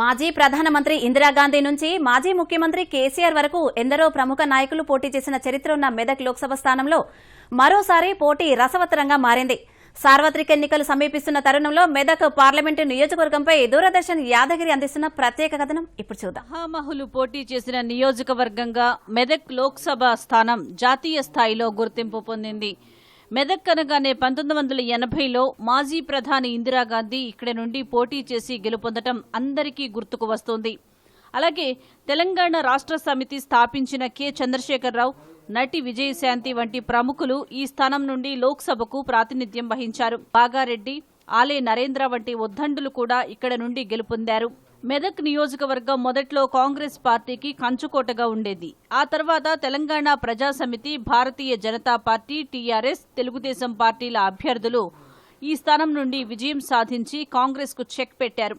మాజీ ప్రధానమంత్రి ఇందిరాగాంధీ నుంచి మాజీ ముఖ్యమంత్రి కేసీఆర్ వరకు ఎందరో ప్రముఖ నాయకులు పోటీ చేసిన చరిత్ర ఉన్న మెదక్ లోక్సభ స్థానంలో మరోసారి పోటీ రసవత్తరంగా మారింది. సార్వత్రిక ఎన్నికలు సమీపిస్తున్న తరుణంలో మెదక్ పార్లమెంటు నియోజకవర్గంపై దూరదర్శన్ యాదగిరి అందిస్తున్న ప్రత్యేక కథనం ఇప్పుడు చూద్దాం. మహామహులు పోటీ చేసిన నియోజకవర్గంగా మెదక్ లోక్సభ స్థానం జాతీయ స్థాయిలో గుర్తింపు పొందింది. మెదక్ అనగానే పంతొమ్మిది వందల ఎనభైలో మాజీ ప్రధాని ఇందిరాగాంధీ ఇక్కడి నుండి పోటీ చేసి గెలుపొందటం అందరికీ గుర్తుకు వస్తోంది. అలాగే తెలంగాణ రాష్ట్ర సమితి స్థాపించిన కె. చంద్రశేఖరరావు నటి విజయశాంతి వంటి ప్రముఖులు ఈ స్థానం నుండి లోక్సభకు ప్రాతినిధ్యం వహించారు. బాగారెడ్డి ఆలే నరేంద్ర వంటి ఉద్దండులు కూడా ఇక్కడ నుండి గెలుపొందారు. మెదక్ నియోజకవర్గం మొదట్లో కాంగ్రెస్ పార్టీకి కంచుకోటగా ఉండేది. ఆ తర్వాత తెలంగాణ ప్రజా సమితి భారతీయ జనతా పార్టీ టీఆర్ఎస్ తెలుగుదేశం పార్టీల అభ్యర్థులు ఈ స్థానం నుండి విజయం సాధించి కాంగ్రెస్కు చెక్ పెట్టారు.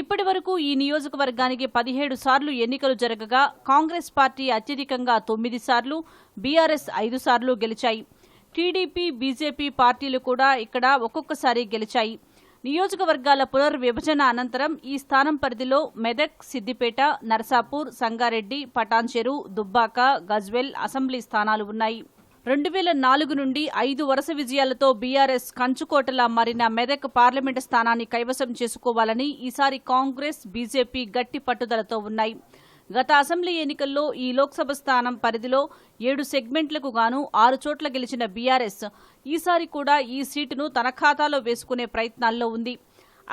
ఇప్పటి వరకు ఈ నియోజకవర్గానికి పదిహేడు సార్లు ఎన్నికలు జరగగా కాంగ్రెస్ పార్టీ అత్యధికంగా తొమ్మిది సార్లు బీఆర్ఎస్ ఐదు సార్లు గెలిచాయి. టీడీపీ బీజేపీ పార్టీలు కూడా ఇక్కడ ఒక్కొక్కసారి గెలిచాయి. నియోజకవర్గాల పునర్విభజన అనంతరం ఈ స్థానం పరిధిలో మెదక్ సిద్దిపేట నరసాపూర్ సంగారెడ్డి పటాన్చెరు దుబ్బాక గజ్వెల్ అసెంబ్లీ స్థానాలు ఉన్నాయి. రెండు వేల నాలుగు నుండి ఐదు వరుస విజయాలతో బీఆర్ఎస్ కంచుకోటలా మారిన మెదక్ పార్లమెంటు స్థానాన్ని కైవసం చేసుకోవాలని ఈసారి కాంగ్రెస్ బీజేపీ గట్టి పట్టుదలతో ఉన్నాయి. గత అసెంబ్లీ ఎన్నికల్లో ఈ లోక్సభ స్థానం పరిధిలో ఏడు సెగ్మెంట్లకు గాను ఆరు చోట్ల గెలిచిన బీఆర్ఎస్ ఈసారి కూడా ఈ సీటును తన ఖాతాలో వేసుకునే ప్రయత్నాల్లో ఉంది.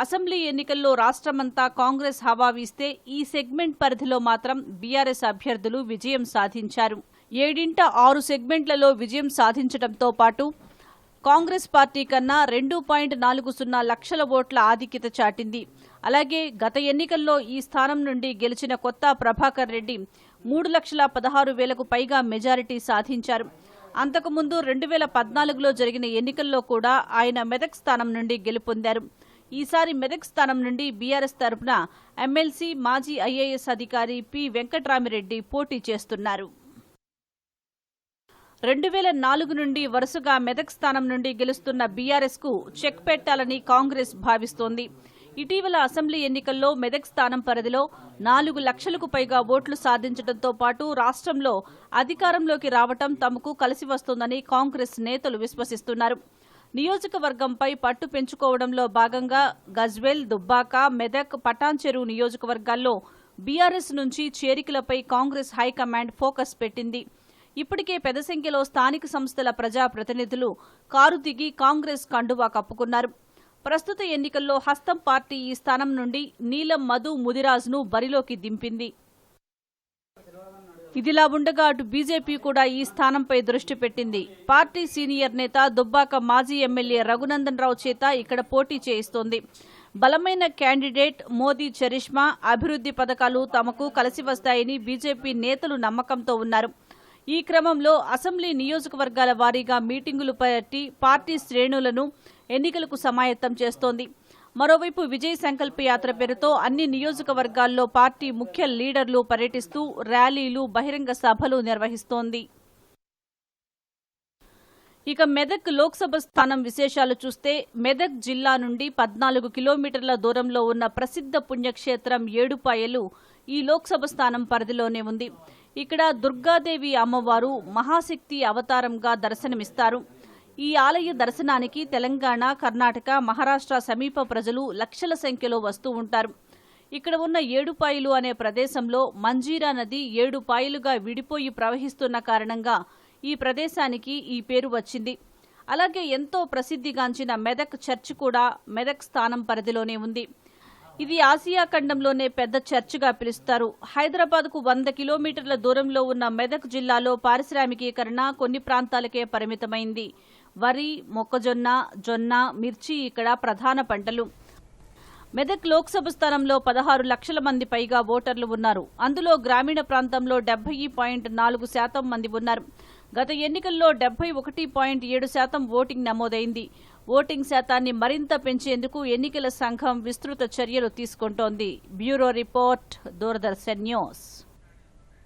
అసెంబ్లీ ఎన్నికల్లో రాష్ట్రమంతా కాంగ్రెస్ హవా వీస్తే ఈ సెగ్మెంట్ పరిధిలో మాత్రం బీఆర్ఎస్ అభ్యర్థులు విజయం సాధించారు. ఏడింట ఆరు సెగ్మెంట్లలో విజయం సాధించడంతో పాటు కాంగ్రెస్ పార్టీ కన్నా రెండు పాయింట్ నాలుగు సున్నా లక్షల ఓట్ల ఆధిక్యత చాటింది. అలాగే గత ఎన్నికల్లో ఈ స్థానం నుండి గెలిచిన కొత్త ప్రభాకర్ రెడ్డి మూడు లక్షల పదహారు వేలకు పైగా మెజారిటీ సాధించారు. అంతకుముందు రెండు వేల పద్నాలుగులో జరిగిన ఎన్నికల్లో కూడా ఆయన మెదక్ స్థానం నుండి గెలుపొందారు. ఈసారి మెదక్ స్థానం నుండి బీఆర్ఎస్ తరపున ఎమ్మెల్సీ మాజీ ఐఏఎస్ అధికారి పి వెంకట్రామిరెడ్డి పోటీ చేస్తున్నారు. రెండు వేల నాలుగు నుండి వరుసగా మెదక్ స్థానం నుండి గెలుస్తున్న బీఆర్ఎస్కు చెక్ పెట్టాలని కాంగ్రెస్ భావిస్తోంది. ఇటీవల అసెంబ్లీ ఎన్నికల్లో మెదక్ స్థానం పరిధిలో నాలుగు లక్షలకు పైగా ఓట్లు సాధించడంతో పాటు రాష్ట్రంలో అధికారంలోకి రావటం తమకు కలిసి వస్తోందని కాంగ్రెస్ నేతలు విశ్వసిస్తున్నారు. నియోజకవర్గంపై పట్టు పెంచుకోవడంలో భాగంగా గజ్వెల్ దుబ్బాక మెదక్ పటాన్చెరు నియోజకవర్గాల్లో బీఆర్ఎస్ నుంచి చేరికలపై కాంగ్రెస్ హైకమాండ్ ఫోకస్ పెట్టింది. ఇప్పటికే పెద్ద సంఖ్యలో స్థానిక సంస్థల ప్రజా ప్రతినిధులు కారు దిగి కాంగ్రెస్ కండువా కప్పుకున్నారు. ప్రస్తుత ఎన్నికల్లో హస్తం పార్టీ ఈ స్థానం నుండి నీలం మధు ముదిరాజ్ను బరిలోకి దింపింది. ఇదిలా ఉండగా అటు బీజేపీ కూడా ఈ స్థానంపై దృష్టి పెట్టింది. పార్టీ సీనియర్ నేత దుబ్బాక మాజీ ఎమ్మెల్యే రఘునందన్ రావు చేత ఇక్కడ పోటీ చేయిస్తోంది. బలమైన క్యాండిడేట్ మోదీ చరిష్మా అభివృద్ధి పథకాలు తమకు కలిసి వస్తాయని బీజేపీ నేతలు నమ్మకంతో ఉన్నారు. ఈ క్రమంలో అసెంబ్లీ నియోజకవర్గాల వారీగా మీటింగులు పట్టి పార్టీ శ్రేణులను ఎన్నికలకు సమాయత్తం చేస్తోంది. మరోవైపు విజయ్ సంకల్ప యాత్ర పేరుతో అన్ని నియోజకవర్గాల్లో పార్టీ ముఖ్య లీడర్లు పర్యటిస్తూ ర్యాలీలు బహిరంగ సభలు నిర్వహిస్తోంది. ఇక మెదక్ లోక్సభ స్థానం విశేషాలు చూస్తే మెదక్ జిల్లా నుండి పద్నాలుగు కిలోమీటర్ల దూరంలో ఉన్న ప్రసిద్ధ పుణ్యక్షేత్రం ఏడుపాయలు ఈ లోక్సభ స్థానం పరిధిలోనే ఉంది. ఇక్కడ దుర్గాదేవి అమ్మవారు మహాశక్తి అవతారంగా దర్శనమిస్తారు. ఈ ఆలయ దర్శనానికి తెలంగాణ కర్ణాటక మహారాష్ట్ర సమీప ప్రజలు లక్షల సంఖ్యలో వస్తూ ఉంటారు. ఇక్కడ ఉన్న ఏడుపాయలు అనే ప్రదేశంలో మంజీరా నది ఏడుపాయలుగా విడిపోయి ప్రవహిస్తున్న కారణంగా ఈ ప్రదేశానికి ఈ పేరు వచ్చింది. అలాగే ఎంతో ప్రసిద్ధిగాంచిన మెదక్ చర్చ్ కూడా మెదక్ స్థానం పరిధిలోనే ఉంది. ఇది ఆసియా ఖండంలోనే పెద్ద చర్చిగా పిలుస్తారు. హైదరాబాద్కు వంద కిలోమీటర్ల దూరంలో ఉన్న మెదక్ జిల్లాలో పారిశ్రామికీకరణ కొన్ని ప్రాంతాలకే పరిమితమైంది. వరి మొక్కజొన్న జొన్న మిర్చి ఇక్కడ ప్రధాన పంటలు. మెదక్ లోక్సభ స్థానంలో పదహారు లక్షల మంది పైగా ఓటర్లు ఉన్నారు. అందులో గ్రామీణ ప్రాంతంలో డెబ్బై పాయింట్ నాలుగు శాతం మంది ఉన్నారు. గత ఎన్నికల్లో డెబ్బై ఒకటి పాయింట్ ఏడు శాతం ఓటింగ్ నమోదైంది. ఓటింగ్ శాతాన్ని మరింత పెంచేందుకు ఎన్నికల సంఘం విస్తృత చర్యలు తీసుకుంటోంది. Bureau report Doordarshan news.